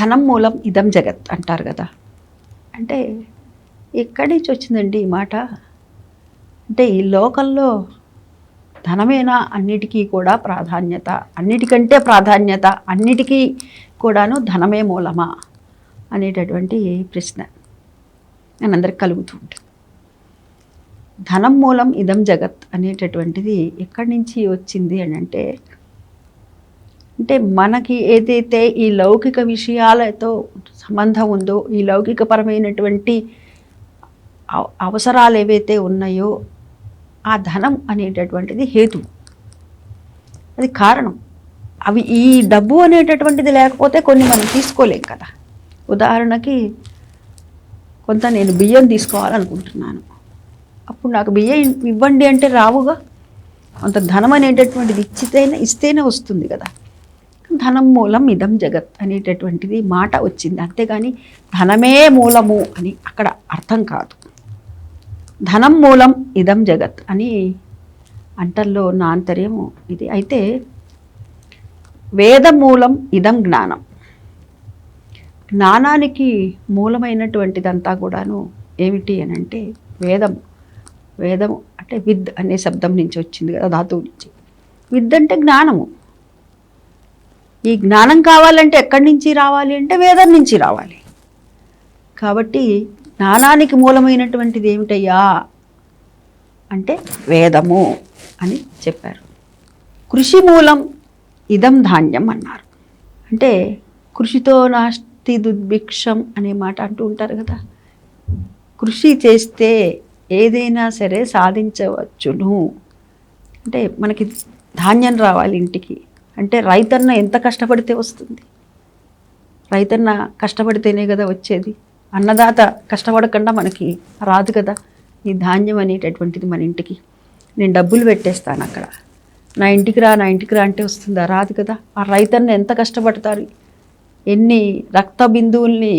ధనం మూలం ఇదం జగత్ అంటారు కదా. అంటే ఎక్కడి నుంచి వచ్చిందండి ఈ మాట? అంటే ఈ లోకంలో ధనమేనా అన్నిటికీ కూడా ప్రాధాన్యత అన్నిటికంటే ప్రాధాన్యత అన్నిటికీ కూడాను ధనమే మూలమా అనేటటువంటి ప్రశ్న అందరికి కలుగుతూ ఉంటుంది. ధనం మూలం ఇదం జగత్ అనేటటువంటిది ఎక్కడి నుంచి వచ్చింది అని అంటే అంటే మనకి ఏదైతే ఈ లౌకిక విషయాలతో సంబంధం ఉందో ఈ లౌకికపరమైనటువంటి అవసరాలు ఏవైతే ఉన్నాయో ఆ ధనం అనేటటువంటిది హేతు. అది కారణం. అవి ఈ డబ్బు అనేటటువంటిది లేకపోతే కొన్ని మనం తీసుకోలేం కదా. ఉదాహరణకి కొంత నేను బియ్యం తీసుకోవాలనుకుంటున్నాను. అప్పుడు నాకు బియ్యం ఇవ్వండి అంటే రావుగా? కొంత ధనం అనేటటువంటిది ఇచ్చితేనే ఇస్తేనే వస్తుంది కదా. ధనం మూలం ఇదం జగత్ అనేటటువంటిది మాట వచ్చింది. అంతేగాని ధనమే మూలము అని అక్కడ అర్థం కాదు. ధనం మూలం ఇదం జగత్ అని అంటల్లో ఉన్న ఆంతర్యము ఇది. అయితే వేద మూలం ఇదం జ్ఞానం. జ్ఞానానికి మూలమైనటువంటిదంతా కూడాను ఏమిటి అని అంటే వేదం. వేదం అంటే విద్ అనే శబ్దం నుంచి వచ్చింది కదా ధాతువు నుంచి. విద్ అంటే జ్ఞానము. ఈ జ్ఞానం కావాలంటే ఎక్కడి నుంచి రావాలి అంటే వేదం నుంచి రావాలి. కాబట్టి జ్ఞానానికి మూలమైనటువంటిది ఏమిటయ్యా అంటే వేదము అని చెప్పారు. కృషి మూలం ఇదం ధాన్యం అన్నారు. అంటే కృషితో నాస్తి దుర్భిక్షం అనే మాట అంటూ ఉంటారు కదా. కృషి చేస్తే ఏదైనా సరే సాధించవచ్చును. అంటే మనకి ధాన్యం రావాలి ఇంటికి. అంటే రైతన్న ఎంత కష్టపడితే వస్తుంది. రైతన్న కష్టపడితేనే కదా వచ్చేది. అన్నదాత కష్టపడకుండా మనకి రాదు కదా ఈ ధాన్యం అనేటటువంటిది మన ఇంటికి. నేను డబ్బులు పెట్టేస్తాను అక్కడ. నా ఇంటికి రా నా ఇంటికి రా అంటే వస్తుందా? రాదు కదా. ఆ రైతన్న ఎంత కష్టపడతారు? ఎన్ని రక్త బిందువుల్ని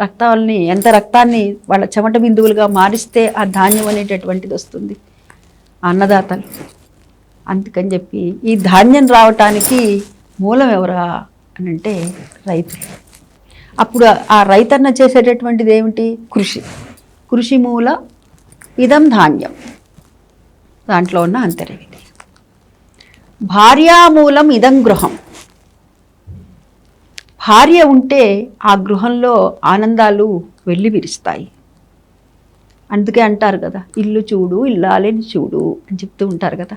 రక్తాలని ఎంత రక్తాన్ని వాళ్ళ చెమట బిందువులుగా మారిస్తే ఆ ధాన్యం అనేటటువంటిది వస్తుంది. అన్నదాతలు. అందుకని చెప్పి ఈ ధాన్యం రావటానికి మూలం ఎవరా అని అంటే రైతులు అప్పుడు ఆ రైతన్న చేసేటటువంటిది ఏమిటి? కృషి. కృషి మూల ఇదం ధాన్యం. దాంట్లో ఉన్న అంతర్యం ఇది భార్యామూలం ఇదం గృహం. భార్య ఉంటే ఆ గృహంలో ఆనందాలు వెళ్ళి విరుస్తాయి. అందుకే అంటారు కదా ఇల్లు చూడు ఇల్లాలేని చూడు అని చెప్తూ ఉంటారు కదా.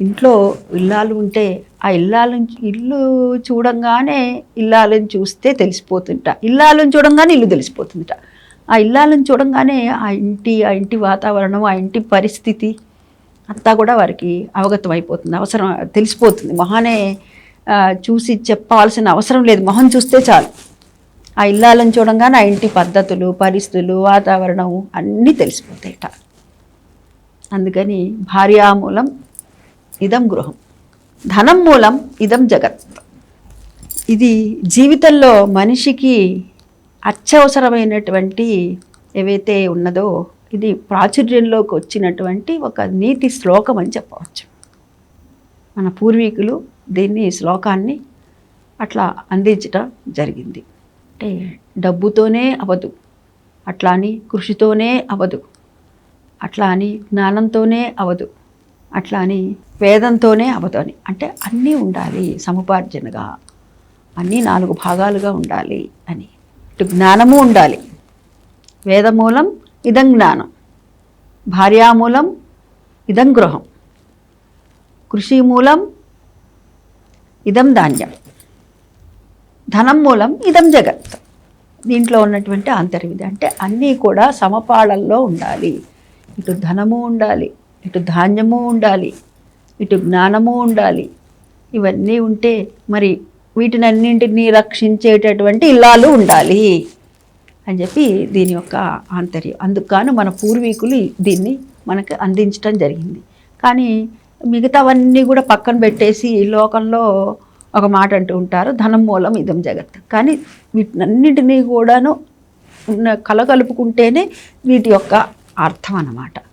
ఇంట్లో ఇల్లాలు ఉంటే ఆ ఇల్లాలను ఇల్లు చూడంగానే ఇల్లాలను చూస్తే తెలిసిపోతుంట. ఇల్లాలను చూడంగానే ఇల్లు తెలిసిపోతుందిట. ఆ ఇల్లాలను చూడంగానే ఆ ఇంటి ఆ ఇంటి వాతావరణం ఆ ఇంటి పరిస్థితి అంతా కూడా వారికి అవగతం అయిపోతుంది. అవసరం తెలిసిపోతుంది. మొహానే చూసి చెప్పాల్సిన అవసరం లేదు. మొహం చూస్తే చాలు. ఆ ఇల్లాలను చూడంగానే ఆ ఇంటి పద్ధతులు పరిస్థితులు వాతావరణం అన్నీ తెలిసిపోతాయిట. అందుకని భార్యామూలం ఇదం గృహం. ధనం మూలం ఇదం జగత్. ఇది జీవితంలో మనిషికి అత్యవసరమైనటువంటి ఏవైతే ఉన్నదో ఇది ప్రాచుర్యంలోకి వచ్చినటువంటి ఒక నీతి శ్లోకం అని చెప్పవచ్చు. మన పూర్వీకులు దీన్ని శ్లోకాన్ని అట్లా అందించటం జరిగింది. అంటే డబ్బుతోనే అవదు అట్లా అని కృషితోనే అవదు అట్లా అని జ్ఞానంతోనే అవదు. అట్లా అని వేదంతోనే అవదు అంటే అన్నీ ఉండాలి సముపార్జనగా. అన్నీ నాలుగు భాగాలుగా ఉండాలి అని. ఇటు జ్ఞానము ఉండాలి. వేదమూలం ఇదం జ్ఞానం. భార్యామూలం ఇదం గృహం. కృషి మూలం ఇదం ధాన్యం. ధనం మూలం ఇదం జగత్. దీంట్లో ఉన్నటువంటి ఆంతర్విధి అంటే అన్నీ కూడా సమపాళల్లో ఉండాలి. ఇటు ధనము ఉండాలి. ఇటు ధాన్యము ఉండాలి ఇటు జ్ఞానము ఉండాలి. ఇవన్నీ ఉంటే మరి వీటినన్నింటినీ రక్షించేటటువంటి ఇల్లాలు ఉండాలి అని చెప్పి దీని యొక్క ఆంతర్యం. అందుకు మన పూర్వీకులు దీన్ని మనకు అందించడం జరిగింది. కానీ మిగతావన్నీ కూడా పక్కన పెట్టేసి లోకంలో ఒక మాట అంటూ ఉంటారు ధనం మూలం ఇదం జగత్. కానీ వీటినన్నింటినీ కూడాను ఉన్న కలగలుపుకుంటేనే వీటి యొక్క అర్థం అన్నమాట.